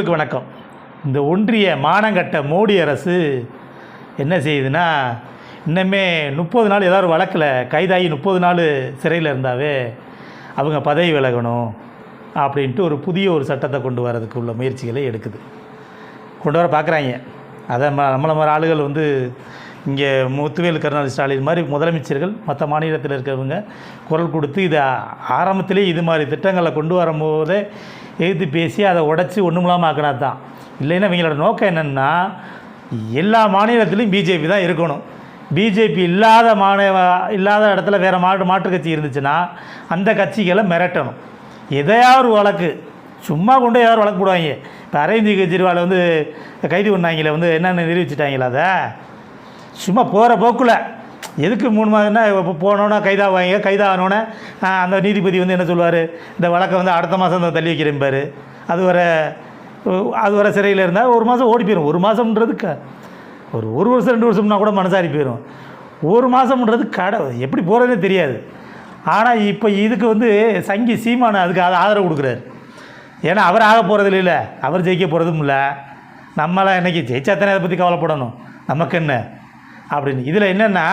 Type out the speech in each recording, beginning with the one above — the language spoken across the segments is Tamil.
நண்பர்களுக்கு வணக்கம். இந்த ஒன்றிய மானங்கட்ட மோடி அரசு என்ன செய்யுதுன்னா இன்னமே முப்பது நாள் ஏதாவது ஒரு வழக்கில் கைதாகி முப்பது நாள் சிறையில் இருந்தாவே அவங்க பதவி விலகணும் அப்படின்ட்டு ஒரு புதிய ஒரு சட்டத்தை கொண்டு வரதுக்கு உள்ள முயற்சிகளை எடுக்குது. கொண்டு வர பார்க்குறாங்க. அதை ம நம்மளை மாதிரி ஆளுகள் வந்து இங்கே முத்துவேல் கருணாநிதி ஸ்டாலின் மாதிரி முதலமைச்சர்கள் மற்ற மாநிலத்தில் இருக்கிறவங்க குரல் கொடுத்து இதை ஆரம்பத்திலே இது மாதிரி திட்டங்களை கொண்டு வரும்போதே எதிர்த்து பேசி அதை உடச்சி ஒன்றுமில்லாமல் ஆக்கினா தான் இல்லைன்னா இவங்களோட நோக்கம் என்னென்னா எல்லா மாநிலத்திலையும் பிஜேபி தான் இருக்கணும். பிஜேபி இல்லாத மாநில இல்லாத இடத்துல வேறு மாட்டு மாற்று கட்சி இருந்துச்சுன்னா அந்த கட்சிகளை மிரட்டணும். எதையாவது வழக்கு சும்மா கொண்டு யாரும் வழக்கு போடுவாங்க. இப்போ அரவிந்த் கெஜ்ரிவால் வந்து கைது பண்ணாங்களே வந்து என்னென்ன நிரூபிச்சிட்டாங்களா அதை? சும்மா போகிற போக்கில். எதுக்கு மூணு மாதம்னா இப்போ போனோன்னா கைதாவாங்க கைதாகனோன்னே அந்த நீதிபதி வந்து என்ன சொல்லுவார்? இந்த வழக்கை வந்து அடுத்த மாதம் தான் தள்ளி வைக்கிறேன்பார் அது வர அது வர சிறையில் இருந்தால் ஒரு மாதம் ஓடி போயிடும் ஒரு மாதம்ன்றது க ஒரு ஒரு வருஷம் ரெண்டு வருஷம்னா கூட மனசாரி போயிடும் ஒரு மாதம்ன்றது கடை எப்படி போகிறதே தெரியாது. ஆனால் இப்போ இதுக்கு வந்து சங்கி சீமான அதுக்கு அதை ஆதரவு கொடுக்குறாரு. ஏன்னா அவர் ஆக போகிறது இல்லை. அவர் ஜெயிக்க போகிறதும் இல்லை. நம்மளாம் ஜெயிச்சா தானே அதை பற்றி கவலைப்படணும். நமக்கு என்ன? அப்படின்னு. இதில் என்னென்னா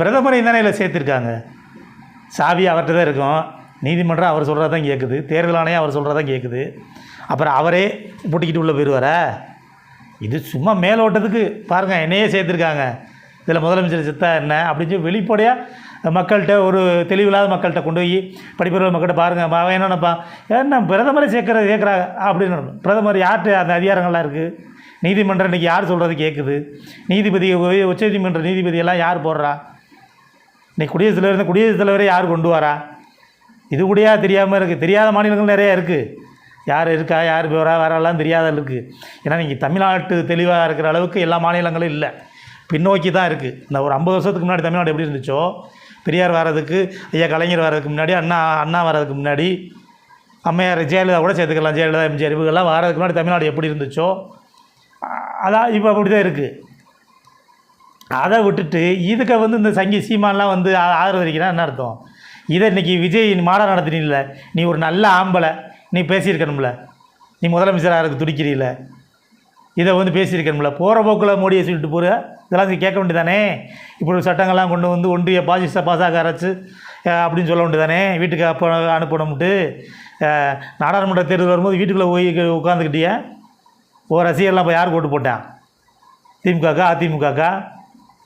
பிரதமரை தானே இதில் சேர்த்துருக்காங்க. சாவி அவர்கிட்ட தான் இருக்கும். நீதிமன்றம் அவர் சொல்கிறத தான் கேட்குது தேர்தல் ஆணையம் அவர் சொல்கிறத தான் கேட்குது அப்புறம் அவரே பூட்டிக்கிட்டு உள்ளே போயிடுவாரா இது சும்மா மேலோட்டத்துக்கு பாருங்கள் என்னையே சேர்த்துருக்காங்க. இதில் முதலமைச்சர் சித்தா என்ன அப்படின்னு சொல்லி வெளிப்படையாக மக்கள்கிட்ட ஒரு தெளிவில்லாத மக்கள்கிட்ட கொண்டு போய் படிப்பவர்கள் மக்கள்கிட்ட பாருங்கள் அவன் என்ன நினைப்பான்? என்ன பிரதமரை சேர்க்குற கேட்குறாங்க அப்படின்னு பிரதமர் யார்கிட்ட அந்த அதிகாரங்கள்லாம் இருக்குது நீதிமன்றம் இன்றைக்கி யார் சொல்கிறது கேட்குது நீதிபதி உச்சநீதிமன்ற நீதிபதி எல்லாம் யார் போடுறா? இன்றைக்கி குடியரசுத் தலைவர் இருந்தால் குடியரசுத் தலைவரை யார் கொண்டு வரா? இது கூடயா தெரியாமல் இருக்குது தெரியாத மாநிலங்கள் நிறையா இருக்குது யார் இருக்கா யார் போகிறா வரலாம் தெரியாத இருக்குது ஏன்னா நீங்கள் தமிழ்நாட்டு தெளிவாக இருக்கிற அளவுக்கு எல்லா மாநிலங்களும் இல்லை. பின்னோக்கி தான் இருக்குது இந்த ஒரு ஐம்பது வருஷத்துக்கு முன்னாடி தமிழ்நாடு எப்படி இருந்துச்சோ பெரியார் வர்றதுக்கு ஐயா கலைஞர் வர்றதுக்கு முன்னாடி அண்ணா அண்ணா வர்றதுக்கு முன்னாடி அம்மையார் ஜெயலலிதா கூட சேர்த்துக்கலாம் ஜெயலலிதா எம்ஜிஆர் இவங்கெல்லாம் வர்றதுக்கு முன்னாடி தமிழ்நாடு எப்படி இருந்துச்சோ அதான் இப்போ அப்படி தான் இருக்குது அதை விட்டுட்டு இதுக்கு வந்து இந்த சங்கி சீமான்லாம் வந்து ஆ- ஆதரவளிக்கிறா என்ன அர்த்தம்? இதை இன்றைக்கி விஜய் நீ மாடம் நடத்தினில்ல நீ ஒரு நல்ல ஆம்பளை நீ பேசியிருக்கணும்ல நீ முதலமைச்சராக இருக்கு துடிக்கிறீல்ல இதை வந்து பேசியிருக்கணும்ல. போகிற போக்கில் மோடியை சொல்லிட்டு போகிற இதெல்லாம் கேட்க வேண்டியதானே? இப்படி சட்டங்கள்லாம் கொண்டு வந்து ஒன்றிய பாஜிஸ்ட பாசாக அரைச்சு அப்படின்னு சொல்ல வேண்டியதானே? வீட்டுக்கு அப்போ அனுப்பணும்ட்டு. நாடாளுமன்ற தேர்தல் வரும்போது வீட்டுக்குள்ளே போய் உட்காந்துக்கிட்டியா ஓ ரசிகர்லாம் இப்போ யார் ஓட்டு போட்டான் திமுகக்கா அதிமுகக்கா?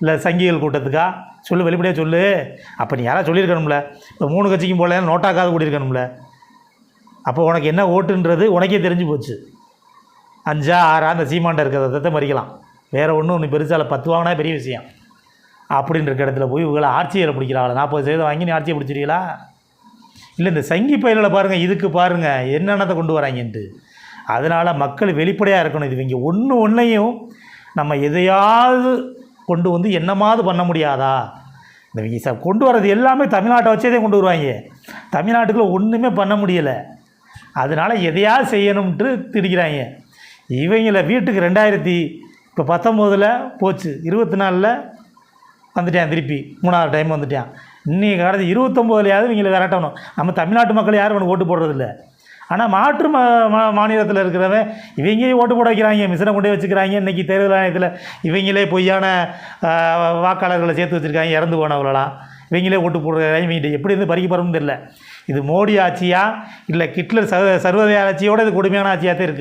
இல்லை சங்கிகள் கூட்டத்துக்கா? சொல்லு வெளிப்படையாக சொல்லு. அப்போ நீ யாராவது சொல்லியிருக்கணும்ல? இப்போ மூணு கட்சிக்கும் போல நோட்டாக்காவது கூட்டியிருக்கணும்ல அப்போ உனக்கு என்ன ஓட்டுன்றது உனக்கே தெரிஞ்சு போச்சு. அஞ்சா ஆறா அந்த சீமாண்ட இருக்கிறத மறிக்கலாம் வேறு ஒன்றும் ஒன்று பெருசால் பத்து வாங்கினா பெரிய விஷயம். அப்படின்னு இருக்க இடத்துல போய் இவங்களை ஆட்சியில் பிடிக்கிறாள்? நாற்பது சதவீதம் வாங்கி நீ ஆட்சியை பிடிச்சிருக்கீங்களா இல்லை இந்த சங்கி பயிலில் பாருங்கள் இதுக்கு பாருங்கள் என்னென்னத்தை கொண்டு வராங்கன்ட்டு. அதனால் மக்கள் வெளிப்படையாக இருக்கணும். இது இவங்க ஒன்று ஒன்றையும் நம்ம எதையாவது கொண்டு வந்து என்னமாவது பண்ண முடியாதா? இந்த இவங்க ச கொண்டு வர்றது எல்லாமே தமிழ்நாட்டை வச்சே தான் கொண்டு வருவாங்க. தமிழ்நாட்டுக்குள்ளே ஒன்றுமே பண்ண முடியலை. அதனால் எதையாவது செய்யணும்ன்ட்டு திடிக்கிறாங்க. இவங்கள வீட்டுக்கு ரெண்டாயிரத்தி இப்போ பத்தொம்போதில் போச்சு. இருபத்தி நாலில் வந்துட்டான் திருப்பி. மூணாவது டைம் வந்துட்டான். இன்றைக்கி கடந்த இருபத்தொம்போதுலையாவது இவங்களை விரட்டணும் நம்ம தமிழ்நாட்டு மக்கள் யாரும் ஒன்று ஓட்டு போடுறதில்ல. ஆனால் மாற்று மா மா- மாநிலத்தில் இருக்கிறவன் இவங்க ஓட்டு போட வைக்கிறாங்க மிஷினை கொண்டே வச்சுக்கிறாங்க. இன்றைக்கி தேர்தல் ஆணையத்தில் இவங்களே பொய்யான வாக்காளர்களை சேர்த்து வச்சுருக்காங்க இறந்து போனவர்களாம் இவங்களே ஓட்டு போடுறாங்க இவங்க எப்படி இருந்து பறிக்க போகிறோம்னு தெரியல. இது மோடி ஆட்சியா இல்லை கிட்லர் சர்வ சர்வதேச ஆட்சியோட இது கொடுமையான ஆட்சியாக தான் இருக்குது